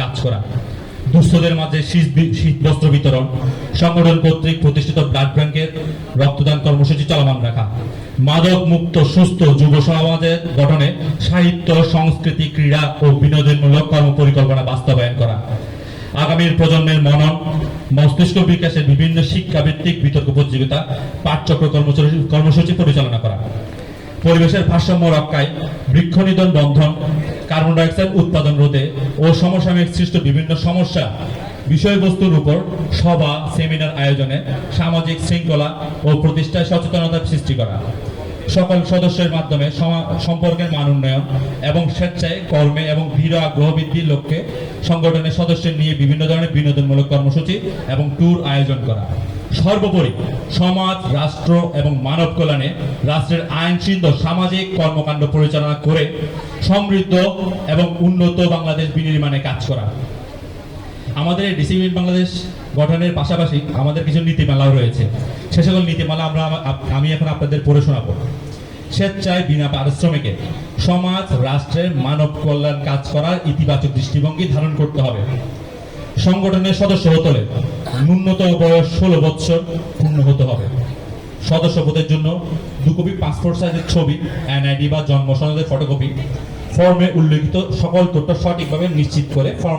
কাজ করা। মাঝে শীত বস্ত্র বিতরণ, সংগঠন কর্তৃক প্রতিষ্ঠিত ব্লাড ব্যাংকের রক্তদান কর্মসূচি চলমান রাখা। মাদক মুক্ত, সুস্থ যুব সমাজের গঠনে সাহিত্য, সংস্কৃতি, ক্রীড়া ও বিনোদনমূলক কর্ম পরিকল্পনা বাস্তবায়ন করা। আগামীর প্রজন্মের মনন, মস্তিষ্ক বিকাশের বিভিন্ন শিক্ষাভিত্তিক বিতর্ক প্রতিযোগিতা, পাঠচক্র কর্মসূচি পরিচালনা করা। পরিবেশের ভারসাম্য রক্ষায় বৃক্ষ নিধন বন্ধন, কার্বন ডাইঅক্সাইড উৎপাদন রোধে ও সমসাময়িক সৃষ্ট বিভিন্ন সমস্যা বিষয়বস্তুর উপর সভা, সেমিনার আয়োজনে সামাজিক শৃঙ্খলা ও প্রতিষ্ঠায় সচেতনতা সৃষ্টি করা। সকল সদস্যের মাধ্যমে সমা- সম্পর্কের মান উন্নয়ন এবং স্বেচ্ছায় কর্মে এবং দৃঢ় আগ্রহ বৃদ্ধির লক্ষ্যে সংগঠনের সদস্যদের নিয়ে বিভিন্ন ধরনের বিনোদনমূলক কর্মসূচি এবং ট্যুর আয়োজন করা। সর্বোপরি সমাজ, রাষ্ট্র এবং মানব কল্যাণে রাষ্ট্রের আইনসিদ্ধ সামাজিক কর্মকাণ্ড পরিচালনা করে সমৃদ্ধ এবং উন্নত বাংলাদেশ বিনির্মাণে কাজ করা। আমাদের ডিসিপ্লিন বাংলাদেশ গঠনের পাশাপাশি আমাদের কিছু নীতিমালাও রয়েছে। সে সকল নীতিমালা আমরা আমি এখন আপনাদের পড়ে শোনাবো। স্বেচ্ছায় বিনা পারিশ্রমিকে সমাজ, রাষ্ট্রের মানব কল্যাণ কাজ করার ইতিবাচক দৃষ্টিভঙ্গি ধারণ করতে হবে। সংগঠনের সদস্য হতে হলে ন্যূনতম বয়স ষোলো বৎসর পূর্ণ হতে হবে। সদস্য পদের জন্য দু কপি পাসপোর্ট সাইজের ছবি এনআইডি বা জন্ম সনদের ফটোকপি ফর্মে উল্লেখিত সকল তথ্য সঠিকভাবে নিশ্চিত করে ফর্ম